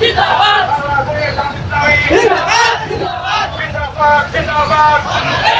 Zindabad! Zindabad!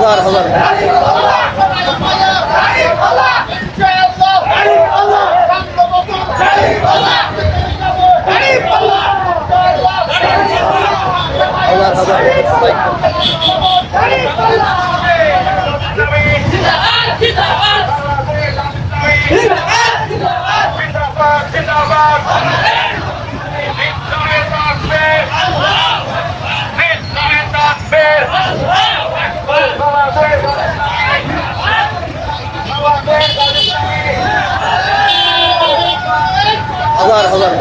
হাজার হাজার। হাজার হাজার। হাজার হাজার।